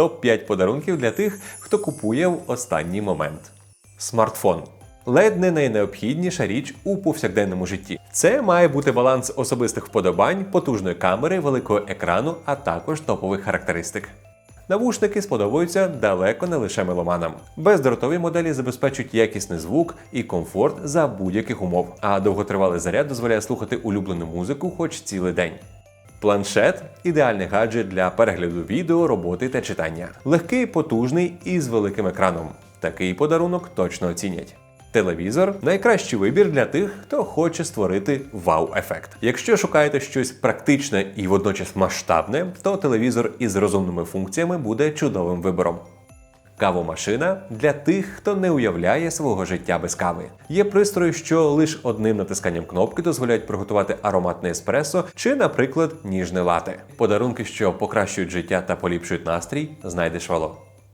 топ-5 подарунків для тих, хто купує в останній момент. Смартфон. Ледь не найнеобхідніша річ у повсякденному житті. Це має бути баланс особистих вподобань, потужної камери, великого екрану, а також топових характеристик. Навушники сподобаються далеко не лише меломанам. Бездротові моделі забезпечують якісний звук і комфорт за будь-яких умов, а довготривалий заряд дозволяє слухати улюблену музику хоч цілий день. Планшет ідеальний гаджет для перегляду відео, роботи та читання. Легкий, потужний і з великим екраном. Такий подарунок точно оцінять. Телевізор найкращий вибір для тих, хто хоче створити вау-ефект. Якщо шукаєте щось практичне і водночас масштабне, то телевізор із розумними функціями буде чудовим вибором. Кавомашина для тих, хто не уявляє свого життя без кави. Є пристрої, що лише одним натисканням кнопки дозволяють приготувати ароматне еспресо чи, наприклад, ніжне лате. Подарунки, що покращують життя та поліпшують настрій, знайдеш вало.